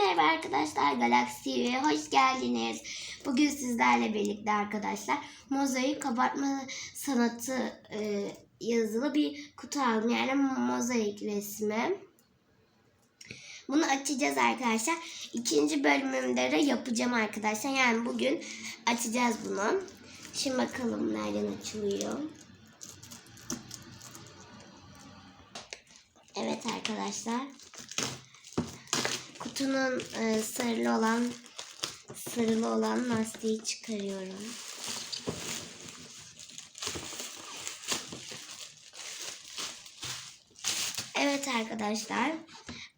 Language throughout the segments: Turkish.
Merhaba arkadaşlar Galaxy TV'ye hoş geldiniz. Bugün sizlerle birlikte arkadaşlar mozaik kabartma sanatı e, yazılı bir kutu aldım. Yani mozaik resmi. Bunu açacağız arkadaşlar. İkinci bölümümde de yapacağım arkadaşlar. Yani bugün açacağız bunu. Şimdi bakalım nereden açılıyor. Evet arkadaşlar. Kutunun e, sarılı olan sarılı olan lastiği çıkarıyorum. Evet arkadaşlar.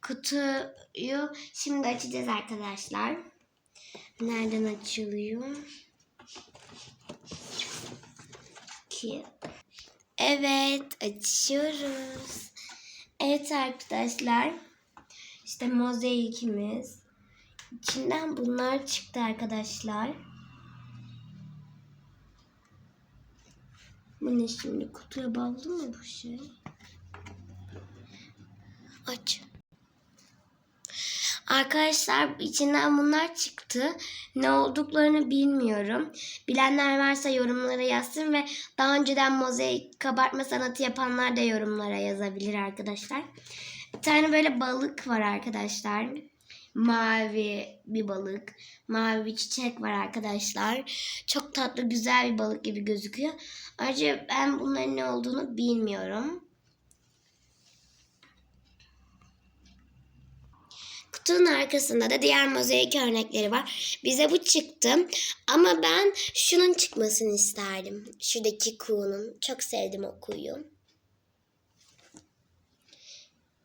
Kutuyu şimdi açacağız arkadaşlar. Nereden açılıyor? Ki. Evet açıyoruz. Evet arkadaşlar. İşte mozaikimiz. İçinden bunlar çıktı arkadaşlar. Bu ne şimdi? Kutuya bağlı mı bu şey? Aç. Arkadaşlar içinden bunlar çıktı. Ne olduklarını bilmiyorum. Bilenler varsa yorumlara yazsın ve daha önceden mozaik kabartma sanatı yapanlar da yorumlara yazabilir arkadaşlar. Bir tane böyle balık var arkadaşlar. Mavi bir balık. Mavi bir çiçek var arkadaşlar. Çok tatlı güzel bir balık gibi gözüküyor. Ayrıca ben bunların ne olduğunu bilmiyorum. Kutunun arkasında da diğer mozaik örnekleri var. Bize bu çıktı. Ama ben şunun çıkmasını isterdim. Şuradaki kuğunun. Çok sevdim o kuğuyu.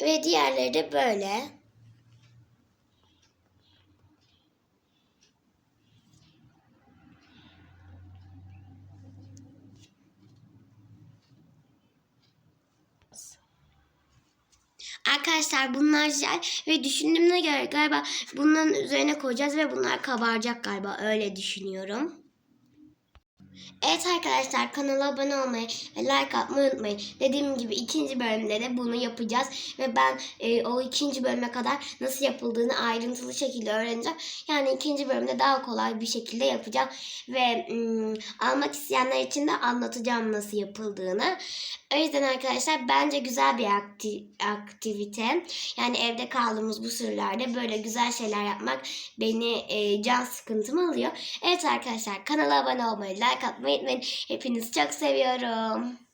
Ve diğerleri de böyle. Arkadaşlar bunlar jel ve düşündüğüme göre galiba bunların üzerine koyacağız ve bunlar kabaracak galiba öyle düşünüyorum. Evet arkadaşlar kanala abone olmayı ve like atmayı unutmayın. Dediğim gibi ikinci bölümde de bunu yapacağız. Ve ben e, o ikinci bölüme kadar nasıl yapıldığını ayrıntılı şekilde öğreneceğim. Yani ikinci bölümde daha kolay bir şekilde yapacağım. Ve ım, almak isteyenler için de anlatacağım nasıl yapıldığını. O yüzden arkadaşlar bence güzel bir akti- aktivite. Yani evde kaldığımız bu sürelerde böyle güzel şeyler yapmak beni e, can sıkıntımı alıyor. Evet arkadaşlar kanala abone olmayı, like unutmayın. Hepinizi çok seviyorum.